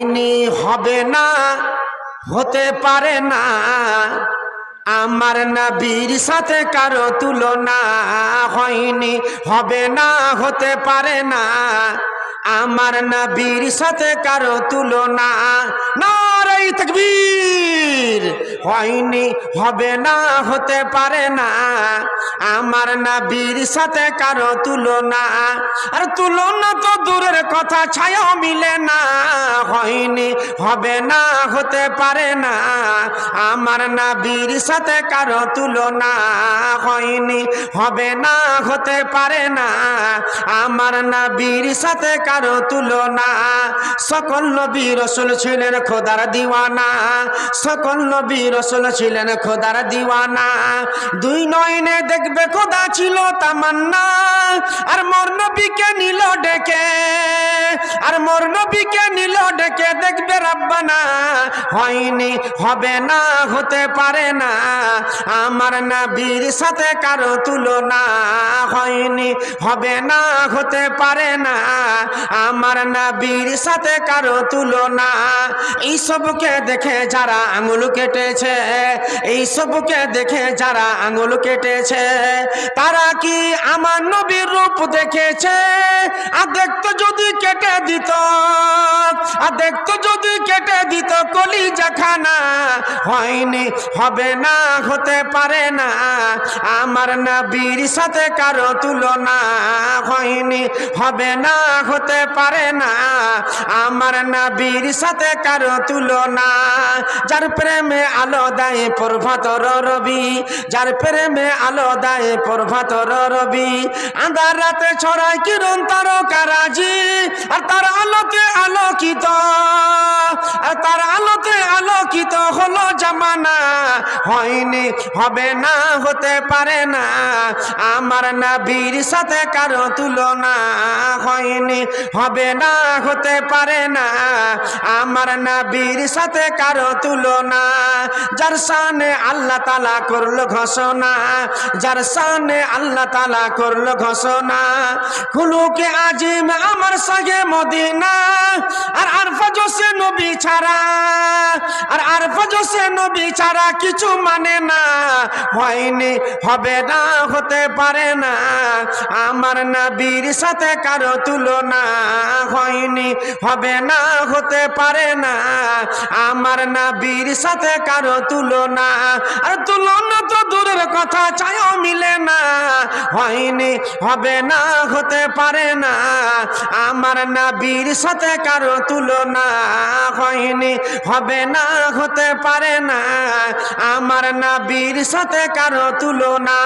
ইনি হবে না, হতে পারে না। আমার নবীর সাথে কারও তুলনা হয়নি, হবে না, হতে পারে না। আমার নবীর সাথে কারও তুলনা নারাই তকবীর হয়নি, হবে না, হতে পারে না। আমার নবীর সাথে কারও তুলনা, আর তুলনা তো দূরের কথা ছায়া মিলে না। হয়নি, হবে না, হতে পারে না। আমার নবীর সাথে কারও তুলনা হয়নি, হবে না, হতে পারে না। আমার নবীর সাথে কারও তুলনা, সকল নবী রসুল ছিলেন খোদার দিওয়ানা। সকল নবী রসুল ছিলেন খোদার দিওয়ানা। দুই নয়নে দেখবে খোদা ছিল তামান্না। আর মোর নবীকে নিল ডেকে, আর মোর নবীকে নিল ডেকে দেখবে রাব্বানা, হয়নি, হবে না, হতে পারে না। আমার নবীর সাথে কারও তুলনা হয়নি, হবে না, হতে পারে না। আমার নবীর সাথে কারও তুলনা, এই সবকে দেখে যারা আঙুল কেটেছে, এই সবকে দেখে যারা আঙুল কেটেছে, তারা কি আমার নবীর রূপ দেখেছে আর দেখতে যদি কেটে দিত দেখতো যদি কেটে দিত কলি জাখানা হয়নি, হবে না, হতে পারে না। আমার নবীর সাথে কারও তুলনা, হয়নি, হবে না, হতে পারে না। আমার নবীর সাথে কারও তুলনা, যার প্রেমে আলো দেয় প্রভাতর রবি, যার প্রেমে আলো দেয় প্রভাতর রবি। আন্ধার রাতে ছড়ায় কিরণ আর তার আলোকিত তার আলোতে আলোকিত হলো জামানা। হয়নি, হবে না, হতে পারে না। আমার নবীর সাথে কারও তুলনা হয়নি, হবে না, হতে পারে না। আমার নবীর সাথে কারও তুলনা, যার সানে আল্লাহ তালা করল ঘোষণা, যার সানে আল্লাহ তালা করল ঘোষণা। খুলুকে আজিম আমার সঙ্গে মদিনা, আর আরফা জোসে নবী ছাড়া, আর আরফা জোসে নবী ছাড়া কিছু মানে না, হয়নি, হবে না, হতে পারে না। আমার নবীর সাথে কারও তুলনা হয়নি, হবে না, হতে পারে না। আমার নবীর সাথে কারও তুলনা, আর তুলনা তো দূরের কথা চায়ও মিলে না। হয়নি, হবে না, হতে পারে না। আমার নাবির সাথে কারও তুলনা হয়নি, হবে না, হতে পারে না। আমার নাবির সাথে কারও তুলনা।